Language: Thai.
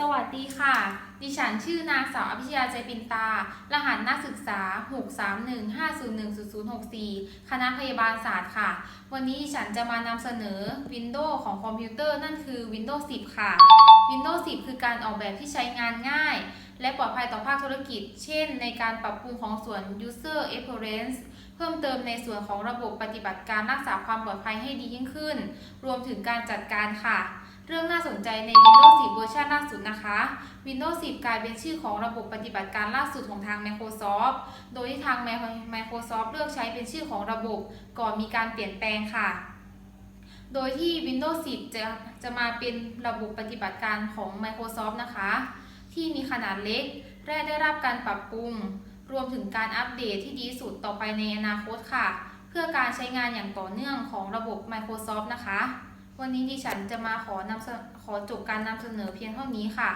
สวัสดีค่ะ ดิฉันชื่อนางสาวอภิชยาใจปินตา รหัสนักศึกษา 631501064 คณะพยาบาลศาสตร์ค่ะ วันนี้ดิฉันจะมานำเสนอ Windows ของคอมพิวเตอร์นั่นคือ Windows 10 ค่ะ Windows 10 คือการออกแบบที่ใช้งานง่าย และปลอดภัยต่อภาคธุรกิจ เช่น ในการปรับปรุงของส่วน User Experience เพิ่มเติมในส่วนของระบบปฏิบัติการรักษาความปลอดภัยให้ดียิ่งขึ้น รวมถึงการจัดการค่ะ เรื่องน่าสนใจใน Windows 10 เวอร์ชันล่าสุดนะคะ Windows 10 กลายเป็นชื่อของระบบปฏิบัติการล่าสุดของทาง Microsoft โดยที่ทาง Microsoft เลือกใช้เป็นชื่อของระบบก่อนมีการเปลี่ยนแปลงค่ะ โดยที่ Windows 10 จะจะมาเป็นระบบปฏิบัติการของ Microsoft นะคะ ที่มีขนาดเล็ก และได้รับการปรับปรุง รวมถึงการอัปเดตที่ดีสุดต่อไปในอนาคตค่ะ เพื่อการใช้งานอย่างต่อเนื่องของระบบ Microsoft นะคะ วันนี้ดิฉันจะมาขอนำขอจบการนำเสนอเพียงเท่านี้ค่ะ